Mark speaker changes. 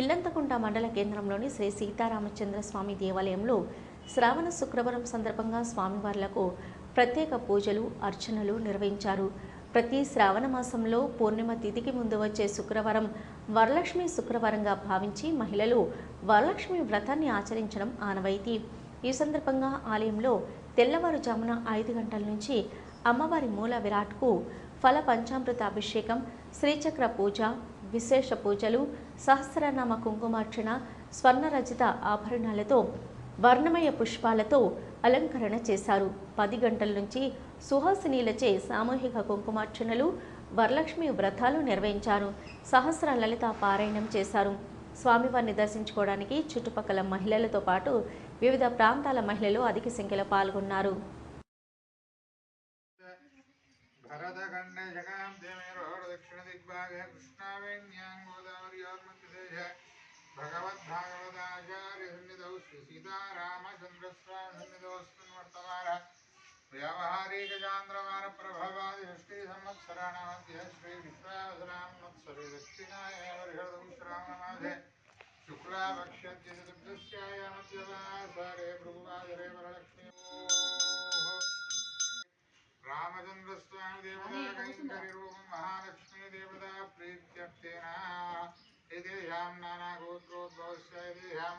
Speaker 1: ఇల్లంతకుంట మండల కేంద్రంలోని శ్రీ సీతారామచంద్ర స్వామి దేవాలయంలో శ్రావణ శుక్రవారం సందర్భంగా స్వామివార్లకు ప్రత్యేక పూజలు అర్చనలు నిర్వహించారు. ప్రతి శ్రావణ మాసంలో పూర్ణిమ తిథికి ముందు వచ్చే శుక్రవారం వరలక్ష్మి శుక్రవారంగా భావించి మహిళలు వరలక్ష్మి వ్రతాన్ని ఆచరించడం ఆనవాయితీ. ఈ సందర్భంగా ఆలయంలో తెల్లవారుజామున ఐదు గంటల నుంచి అమ్మవారి మూల విరాట్కు ఫల పంచామృత అభిషేకం శ్రీచక్ర పూజ విశేష పూజలు సహస్రనామ కుంకుమార్చన స్వర్ణరచిత ఆభరణాలతో వర్ణమయ పుష్పాలతో అలంకరణ చేశారు. పది గంటల నుంచి సుహాసినీలచే సామూహిక కుంకుమార్చనలు వరలక్ష్మి వ్రతాలు నిర్వహించారు. సహస్ర లలిత పారాయణం చేశారు. స్వామివారిని దర్శించుకోవడానికి చుట్టుపక్కల మహిళలతో పాటు వివిధ ప్రాంతాల మహిళలు అధిక సంఖ్యలో పాల్గొన్నారు.
Speaker 2: भरतखण्डजगाब्दमेरोदक्षिणदिग्भागे कृष्णावेण्यां गोदावर्यात्मविशेष भगवद्भागवताचार्यसन्निधौ श्रीसीतारामचन्द्रस्वामिसन्निधौऽस्मिन् वर्तमानः व्यावहारिकचान्द्रवारप्रभवादिषष्टिसंवत्सराणामध्य श्रीविश्वासरां मत्सरे दक्षिणाय वर्षदं श्रावणमाधे शुक्लापक्ष రామచంద్రస్వామి దేవతా కైంకరి రూపం మహాలక్ష్మీ దేవతా ప్రీత్యర్థేన ఏదేషాం నానా గోత్రోద్భవస్య ఏదేషాం